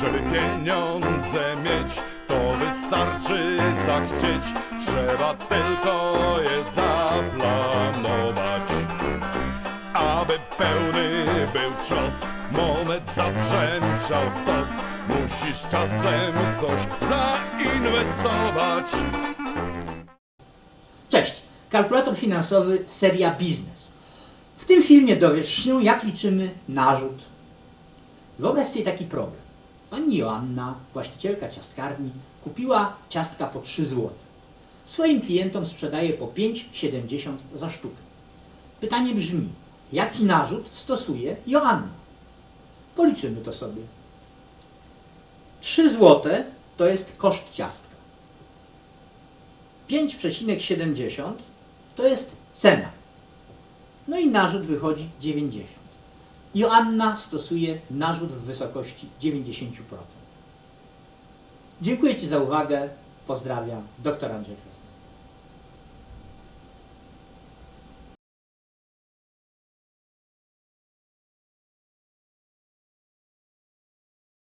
Żeby pieniądze mieć, to wystarczy tak chcieć. Trzeba tylko je zaplanować. Aby pełny był cios, monet zabrzęczał stos. Musisz czasem coś zainwestować. Cześć, kalkulator finansowy seria Biznes. W tym filmie dowiesz się, jak liczymy narzut. Wyobraź sobie taki problem. Pani Joanna, właścicielka ciastkarni, kupiła ciastka po 3 zł. Swoim klientom sprzedaje po 5,70 za sztukę. Pytanie brzmi, jaki narzut stosuje Joanna? Policzymy to sobie. 3 zł to jest koszt ciastka. 5,70 to jest cena. No i narzut wychodzi 90. Joanna stosuje narzut w wysokości 90%. Dziękuję Ci za uwagę. Pozdrawiam, dr Andrzej Krasny.